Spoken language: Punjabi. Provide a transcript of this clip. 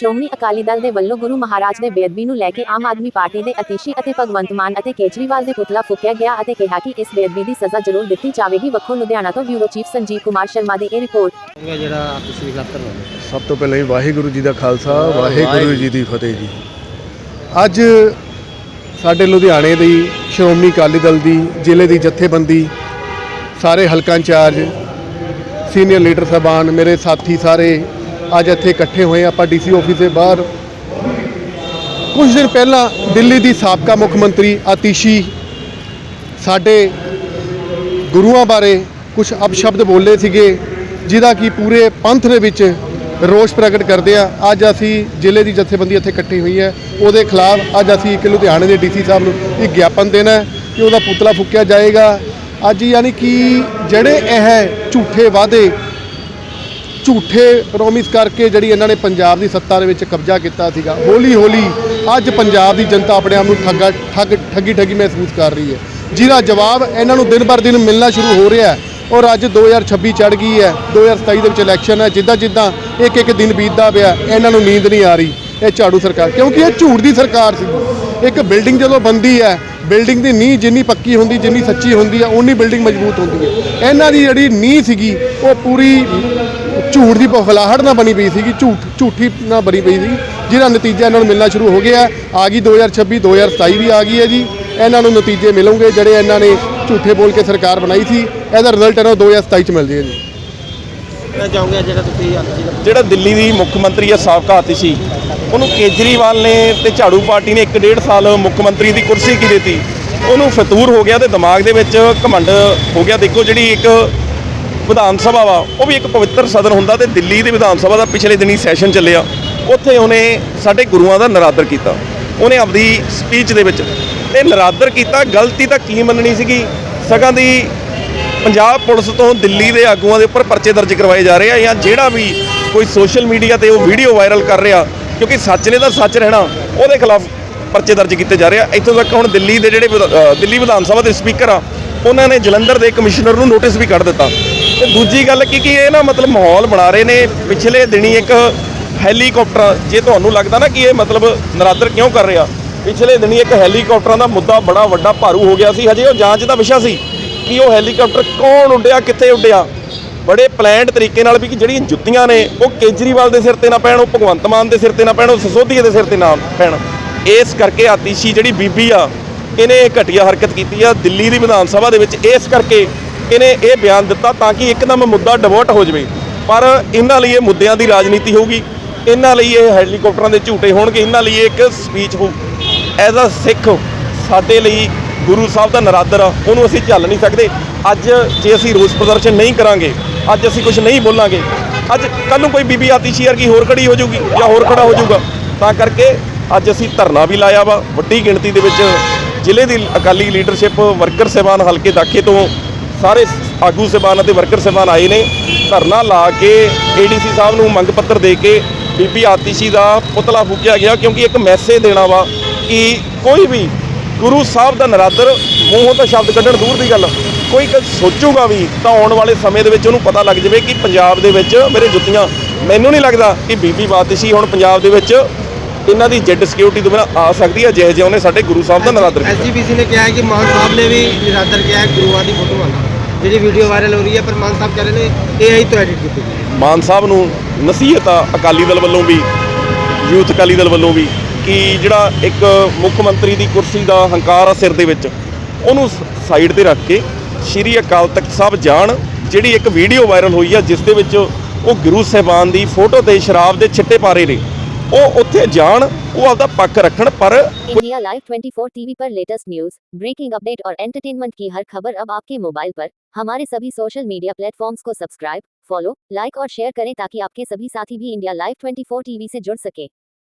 ਸ਼੍ਰੋਮਣੀ ਅਕਾਲੀ ਦਲ ਦੇ ਵੱਲੋਂ ਗੁਰੂ ਮਹਾਰਾਜ ਦੇ ਬੇਅਦਬੀ ਨੂੰ ਲੈ ਕੇ ਆਮ ਆਦਮੀ ਪਾਰਟੀ ਦੇ ਅਤੀਸ਼ੀ ਅਤੇ ਭਗਵੰਤ ਮਾਨ ਅਤੇ ਕੇਜਰੀਵਾਲ ਦੇ ਪੁਤਲਾ ਫੂਕਿਆ ਗਿਆ ਅਤੇ ਕਿਹਾ ਕਿ ਇਸ ਬੇਅਦਬੀ ਦੀ ਸਜ਼ਾ ਜ਼ਰੂਰ ਦਿੱਤੀ ਜਾਵੇਗੀ। ਵੱਖੋ ਲੁਧਿਆਣਾ ਤੋਂ ਬਿਊਰੋ ਚੀਫ ਸੰਜੀਵ ਕੁਮਾਰ ਸ਼ਰਮਾ ਦੀ ਇਹ ਰਿਪੋਰਟ। ਜਿਹੜਾ ਤੁਸੀਂ ਸਭ ਤੋਂ ਪਹਿਲਾਂ ਹੀ ਵਾਹਿਗੁਰੂ ਜੀ ਦਾ ਖਾਲਸਾ ਵਾਹਿਗੁਰੂ ਜੀ ਦੀ ਫਤਿਹ ਜੀ। ਅੱਜ ਸਾਡੇ ਲੁਧਿਆਣੇ ਦੀ ਸ਼੍ਰੋਮਣੀ ਅਕਾਲੀ ਦਲ ਦੀ ਜ਼ਿਲ੍ਹੇ ਦੀ ਜਥੇਬੰਦੀ ਸਾਰੇ ਹਲਕਾ ਇੰਚਾਰਜ ਸੀਨੀਅਰ ਲੀਡਰ ਸਾਹਿਬਾਨ ਮੇਰੇ ਸਾਥੀ ਸਾਰੇ ਅੱਜ ਇੱਥੇ ਇਕੱਠੇ ਹੋਏ ਆਪਾਂ ਡੀਸੀ ਆਫਿਸ ਦੇ ਬਾਹਰ। ਕੁਝ ਦਿਨ ਪਹਿਲਾਂ ਦਿੱਲੀ ਦੀ ਸਾਬਕਾ ਮੁੱਖ ਮੰਤਰੀ ਆਤੀਸ਼ੀ ਸਾਡੇ ਗੁਰੂਆਂ ਬਾਰੇ ਕੁਝ ਅਪਸ਼ਬਦ ਬੋਲੇ ਸੀਗੇ, ਜਿਹਦਾ ਕਿ ਪੂਰੇ ਪੰਥ ਦੇ ਵਿੱਚ ਰੋਸ ਪ੍ਰਗਟ ਕਰਦੇ ਆ। ਅੱਜ ਅਸੀਂ ਜ਼ਿਲ੍ਹੇ ਦੀ ਜਥੇਬੰਦੀ ਇੱਥੇ ਇਕੱਠੀ ਹੋਈ ਹੈ। ਉਹਦੇ ਖਿਲਾਫ ਅੱਜ ਅਸੀਂ ਇੱਕ ਲੁਧਿਆਣੇ ਦੇ ਡੀਸੀ ਸਾਹਿਬ ਨੂੰ ਇੱਕ ਗਿਆਪਨ ਦੇਣਾ ਕਿ ਉਹਦਾ ਪੁਤਲਾ ਫੂਕਿਆ ਜਾਏਗਾ। ਅੱਜ ਯਾਨੀ ਕਿ ਜਿਹੜੇ ਇਹ ਝੂਠੇ ਵਾਅਦੇ ਝੂਠੇ ਪ੍ਰੋਮਿਸ ਕਰਕੇ ਜਿਹੜੀ ਇਹਨਾਂ ਨੇ ਪੰਜਾਬ ਦੀ ਸੱਤਾ ਦੇ ਵਿੱਚ ਕਬਜ਼ਾ ਕੀਤਾ ਸੀਗਾ। ਹੌਲੀ ਹੌਲੀ ਅੱਜ ਪੰਜਾਬ ਦੀ ਜਨਤਾ ਆਪਣੇ ਆਪ ਨੂੰ ਠੱਗਾ ਠੱਗ ਠੱਗੀ ਠੱਗੀ ਮਹਿਸੂਸ ਕਰ ਰਹੀ ਹੈ। ਜਿਹਦਾ ਜਵਾਬ ਇਹਨਾਂ ਨੂੰ ਦਿਨ ਬਰ ਦਿਨ ਮਿਲਣਾ ਸ਼ੁਰੂ ਹੋ ਰਿਹਾ ਹੈ ਔਰ ਅੱਜ 2026 ਚੜ ਗਈ ਹੈ। 2027 ਦੇ ਵਿੱਚ ਇਲੈਕਸ਼ਨ ਹੈ। ਜਿੱਦਾਂ ਜਿੱਦਾਂ ਇੱਕ ਇੱਕ ਦਿਨ ਬੀਤਦਾ ਪਿਆ, ਇਹਨਾਂ ਨੂੰ ਨੀਂਦ ਨਹੀਂ ਆ ਰਹੀ ਇਹ ਝਾੜੂ ਸਰਕਾਰ। ਕਿਉਂਕਿ ਇਹ ਝੂਠ ਦੀ ਸਰਕਾਰ ਸੀ। ਇੱਕ ਬਿਲਡਿੰਗ ਜਦੋਂ ਬੰਦੀ ਹੈ, ਬਿਲਡਿੰਗ ਦੀ ਨੀਂਹ ਜਿੰਨੀ ਪੱਕੀ ਹੁੰਦੀ, ਜਿੰਨੀ ਸੱਚੀ ਹੁੰਦੀ ਹੈ ਉਨੀ ਬਿਲਡਿੰਗ ਮਜ਼ਬੂਤ ਹੁੰਦੀ ਹੈ। ਇਹਨਾਂ ਦੀ ਜਿਹੜੀ ਨੀਂਹ ਸੀਗੀ, ਉਹ ਪੂਰੀ ਝੂਠ ਦੀ ਬਫਲਾਹਟ ਨਾਲ ਬਣੀ ਪਈ ਸੀਗੀ ਝੂਠ ਝੂਠੀ ਨਾਲ ਬਣੀ ਪਈ ਸੀ ਜਿਹਦਾ ਨਤੀਜਾ ਇਹਨਾਂ ਨੂੰ ਮਿਲਣਾ ਸ਼ੁਰੂ ਹੋ ਗਿਆ। ਆ ਗਈ 2026 2027 ਵੀ ਆ ਗਈ ਹੈ ਜੀ। ਇਹਨਾਂ ਨੂੰ ਨਤੀਜੇ ਮਿਲਣਗੇ ਜਿਹੜੇ ਇਹਨਾਂ ਨੇ ਝੂਠੇ ਬੋਲ ਕੇ ਸਰਕਾਰ ਬਣਾਈ ਸੀ। ਇਹਦਾ ਰਿਜ਼ਲਟ ਇਹਨਾਂ ਨੂੰ 2027 ਚ ਮਿਲ ਜਾਏਗਾ ਜੀ। ਮੈਂ ਚਾਹੂੰਗਾ ਜਿਹੜਾ ਤੁਸੀਂ ਜਿਹੜਾ ਦਿੱਲੀ ਦੀ ਮੁੱਖ ਮੰਤਰੀ ਹੈ ਸਾਬਕਾ ਆਤਿਸ਼ੀ ਉਹਨੂੰ ਕੇਜਰੀਵਾਲ ਨੇ ਤੇ ਝਾੜੂ ਪਾਰਟੀ ਨੇ 1.5 ਸਾਲ ਮੁੱਖ ਮੰਤਰੀ ਦੀ ਕੁਰਸੀ ਕੀ ਦਿੱਤੀ? ਉਹਨੂੰ ਫਤੂਰ ਹੋ ਗਿਆ ਤੇ ਦਿਮਾਗ ਦੇ ਵਿੱਚ ਘਮੰਡ ਹੋ ਗਿਆ। ਦੇਖੋ ਜਿਹੜੀ ਇੱਕ ਵਿਧਾਨ ਸਭਾ ਵਾ, ਉਹ ਵੀ ਇੱਕ ਪਵਿੱਤਰ ਸਦਨ ਹੁੰਦਾ ਤੇ ਦਿੱਲੀ ਦੇ ਵਿਧਾਨ ਸਭਾ ਦਾ ਪਿਛਲੇ ਦਿਨੀ ਸੈਸ਼ਨ ਚੱਲਿਆ। ਉੱਥੇ ਉਹਨੇ ਸਾਡੇ ਗੁਰੂਆਂ ਦਾ ਨਰਾਦਰ ਕੀਤਾ। ਉਹਨੇ ਆਪਦੀ ਸਪੀਚ ਦੇ ਵਿੱਚ ਇਹ ਨਰਾਦਰ ਕੀਤਾ, ਗਲਤੀ ਤਾਂ ਕੀ ਮੰਨਣੀ ਸੀਗੀ? ਸਗਾਂ ਦੀ ਪੰਜਾਬ ਪੁਲਿਸ ਤੋਂ ਦਿੱਲੀ ਦੇ ਆਗੂਆਂ ਦੇ ਉੱਪਰ ਪਰਚੇ ਦਰਜ ਕਰਵਾਏ ਜਾ ਰਹੇ ਆ ਜਾਂ ਜਿਹੜਾ ਵੀ ਕੋਈ ਸੋਸ਼ਲ ਮੀਡੀਆ ਤੇ ਉਹ ਵੀਡੀਓ ਵਾਇਰਲ ਕਰ ਰਿਹਾ, ਕਿਉਂਕਿ ਸੱਚ ਨੇ ਤਾਂ ਸੱਚ ਰਹਿਣਾ, ਉਹਦੇ ਖਿਲਾਫ ਪਰਚੇ ਦਰਜ ਕੀਤੇ ਜਾ ਰਹੇ ਆ। ਇੱਥੋਂ ਤੱਕ ਹੁਣ ਦਿੱਲੀ ਦੇ ਜਿਹੜੇ ਵਿਧਾ- ਦਿੱਲੀ ਵਿਧਾਨ ਸਭਾ ਦੇ ਸਪੀਕਰ ਆ ਉਹਨਾਂ ਨੇ ਜਲੰਧਰ ਦੇ ਕਮਿਸ਼ਨਰ ਨੂੰ ਨੋਟਿਸ ਵੀ ਕੱਢ ਦਿੱਤਾ। ਤੇ ਦੂਜੀ ਗੱਲ ਕੀ ਕਿ ਇਹ ਨਾ ਮਤਲਬ ਮਾਹੌਲ ਬਣਾ ਰਹੇ ਨੇ। ਪਿਛਲੇ ਦਿਨੀ ਇੱਕ ਹੈਲੀਕਾਪਟਰ, ਜੇ ਤੁਹਾਨੂੰ ਲੱਗਦਾ ਨਾ ਕਿ ਇਹ ਮਤਲਬ ਨਰਾਦਰ ਕਿਉਂ ਕਰ ਰਿਹਾ, ਪਿਛਲੇ ਦਿਨੀ ਇੱਕ ਹੈਲੀਕਾਪਟਰਾਂ ਦਾ ਮੁੱਦਾ ਬੜਾ ਵੱਡਾ ਭਾਰੂ ਹੋ ਗਿਆ ਸੀ। ਹਜੇ ਉਹ ਜਾਂਚ ਦਾ ਵਿਸ਼ਾ ਸੀ ਕਿ ਉਹ ਹੈਲੀਕਾਪਟਰ ਕੌਣ ਉੱਡਿਆ, ਕਿੱਥੇ ਉੱਡਿਆ। ਬੜੇ ਪਲਾਨਡ ਤਰੀਕੇ ਨਾਲ ਵੀ ਕਿ ਜਿਹੜੀਆਂ ਜੁੱਤੀਆਂ ਨੇ, ਉਹ ਕੇਜਰੀਵਾਲ ਦੇ ਸਿਰ ਤੇ ਨਾ ਪੈਣ, ਉਹ ਭਗਵੰਤ ਮਾਨ ਦੇ ਸਿਰ ਤੇ ਨਾ ਪੈਣ, ਉਹ ਸਸੋਧੀਏ ਦੇ ਸਿਰ ਤੇ ਨਾ ਪੈਣ। ਇਸ ਕਰਕੇ ਆਤੀਸ਼ੀ ਜਿਹੜੀ ਬੀਬੀ ਆ ਇਹਨੇ ਘਟੀਆ ਹਰਕਤ ਕੀਤੀ ਆ ਦਿੱਲੀ ਦੀ ਵਿਧਾਨ ਸਭਾ ਦੇ ਵਿੱਚ। ਇਸ ਕਰਕੇ ਇਹਨੇ ਇਹ ਬਿਆਨ ਦਿੱਤਾ ਤਾਂ ਕਿ ਇੱਕਦਮ ਮੁੱਦਾ ਡਿਵਰਟ ਹੋ ਜਾਵੇ। ਪਰ ਇਹਨਾਂ ਲਈ ਇਹ ਮੁੱਦਿਆਂ ਦੀ ਰਾਜਨੀਤੀ ਹੋਊਗੀ। ਇਹਨਾਂ ਲਈ ਇਹ ਹੈਲੀਕਾਪਟਰਾਂ ਦੇ ਝੂਟੇ ਹੋਣਗੇ। ਇਹਨਾਂ ਲਈ ਇਹ ਇੱਕ ਸਪੀਚ ਹੋ ਐਜ਼ ਅ ਸਿੱਖ ਸਾਡੇ ਲਈ ਗੁਰੂ ਸਾਹਿਬ ਦਾ ਨਰਾਦਰ ਆ। ਉਹਨੂੰ ਅਸੀਂ ਝੱਲ ਨਹੀਂ ਸਕਦੇ। ਅੱਜ ਜੇ ਅਸੀਂ ਰੋਸ ਪ੍ਰਦਰਸ਼ਨ ਨਹੀਂ ਕਰਾਂਗੇ, ਅੱਜ ਅਸੀਂ ਕੁਝ ਨਹੀਂ ਬੋਲਾਂਗੇ, ਅੱਜ ਕੱਲ ਨੂੰ ਕੋਈ ਬੀਬੀ ਆਤੀਸ਼ੀ ਵਰਗੀ ਹੋਰ ਖੜੀ ਹੋ ਜਾਊਗੀ ਜਾਂ ਹੋਰ ਖੜਾ ਹੋ ਜਾਊਗਾ। ਤਾਂ ਕਰਕੇ ਅੱਜ ਅਸੀਂ ਧਰਨਾ ਵੀ ਲਾਇਆ ਵਾ। ਵੱਡੀ ਗਿਣਤੀ ਦੇ ਵਿੱਚ ਜ਼ਿਲ੍ਹੇ ਦੀ ਅਕਾਲੀ ਲੀਡਰਸ਼ਿਪ ਵਰਕਰ ਸਹਿਬਾਨ ਹਲਕੇ ਦਾਖੇ ਤੋਂ ਸਾਰੇ ਆਗੂ ਸਹਿਬਾਨ ਅਤੇ ਵਰਕਰ ਸਹਿਬਾਨ ਆਏ ਨੇ। ਧਰਨਾ ਲਾ ਕੇ ਏਡੀਸੀ ਸਾਹਿਬ ਨੂੰ ਮੰਗ ਪੱਤਰ ਦੇ ਕੇ ਬੀਬੀ ਆਤਿਸ਼ੀ ਦਾ ਪੁਤਲਾ ਫੂਕਿਆ ਗਿਆ ਕਿਉਂਕਿ ਇੱਕ ਮੈਸੇਜ ਦੇਣਾ ਵਾ ਕਿ ਕੋਈ ਵੀ ਗੁਰੂ ਸਾਹਿਬ ਦਾ ਨਰਾਦਰ ਮੂੰਹੋਂ ਤਾਂ ਸ਼ਬਦ ਕੱਢਣ ਦੂਰ ਦੀ ਗੱਲ। ਕੋਈ ਸੋਚੂਗਾ ਵੀ ਤਾਂ ਆਉਣ ਵਾਲੇ ਸਮੇਂ ਦੇ ਵਿੱਚ ਉਹਨੂੰ ਪਤਾ ਲੱਗ ਜਾਵੇ ਕਿ ਪੰਜਾਬ ਦੇ ਵਿੱਚ ਮੇਰੇ ਜੁੱਤੀਆਂ ਮੈਨੂੰ ਨਹੀਂ ਲੱਗਦਾ ਕਿ ਬੀਬੀ ਬਾਤਸ਼ੀ ਹੁਣ ਪੰਜਾਬ ਦੇ ਵਿੱਚ ਇਹਨਾਂ ਦੀ ਜੈਡ ਸਿਕਿਉਰਿਟੀ ਤੋਂ ਬਿਨਾਂ ਆ ਸਕਦੀ ਹੈ ਜਿਹੇ ਜਿਹੇ ਉਹਨੇ ਸਾਡੇ ਗੁਰੂ ਸਾਹਿਬ ਦਾ ਨਰਾਦਰ ਕੀਤਾ। ਐਸਜੀਪੀਸੀ ਨੇ ਕਿਹਾ ਹੈ ਕਿ ਮਾਨ ਸਾਹਿਬ ਨੇ ਵੀ ਨਿਰਾਦਰ ਕਿਹਾ ਹੈ ਗੁਰੂਆਂ ਦੀ ਫੋਟੋ ਵਾਲਾ ਜਿਹੜੀ ਵੀਡੀਓ ਵਾਇਰਲ ਹੋ ਰਹੀ ਹੈ ਪਰ ਮਾਨ ਸਾਹਿਬ ਕਹਿ ਰਹੇ ਨੇ ਇਹ ਆਈ ਤੋਂ ਐਡਿਟ ਕੀਤੀ ਗਈ। ਮਾਨ ਸਾਹਿਬ ਨੂੰ ਨਸੀਹਤ ਆ ਅਕਾਲੀ ਦਲ ਵੱਲੋਂ ਵੀ ਯੂਥ ਅਕਾਲੀ ਦਲ ਵੱਲੋਂ ਵੀ ਕਿ ਜਿਹੜਾ ਇੱਕ ਮੁੱਖ ਮੰਤਰੀ ਦੀ ਕੁਰਸੀ ਦਾ ਹੰਕਾਰ ਆ ਸਿਰ ਦੇ ਵਿੱਚ ਉਹਨੂੰ ਸਾਈਡ ਤੇ ਰੱਖ ਕੇ ਸ਼੍ਰੀ ਅਕਾਲ ਤਖਤ ਸਾਹਿਬ ਜਾਣ ਜਿਹੜੀ ਇੱਕ ਵੀਡੀਓ ਵਾਇਰਲ ਹੋਈ ਆ ਜਿਸ ਦੇ ਵਿੱਚ ਉਹ ਗੁਰੂ ਸਾਹਿਬਾਨ ਦੀ ਫੋਟੋ ਤੇ ਸ਼ਰਾਬ ਦੇ ਛਿੱਟੇ ਪਾ ਰਹੇ ਨੇ। ਉਹ ਉੱਥੇ ਜਾਣ ਉਹ ਆਪਦਾ ਪੱਖ ਰੱਖਣ ਪਰ इंडिया लाइव 24 टीवी पर लेटेस्ट न्यूज ब्रेकिंग अपडेट और एंटरटेनमेंट की हर खबर अब आपके मोबाइल पर हमारे सभी सोशल मीडिया प्लेटफॉर्म्स को सब्सक्राइब फॉलो लाइक और शेयर करें ताकि आपके सभी साथी भी इंडिया लाइव 24 टीवी से जुड़ सके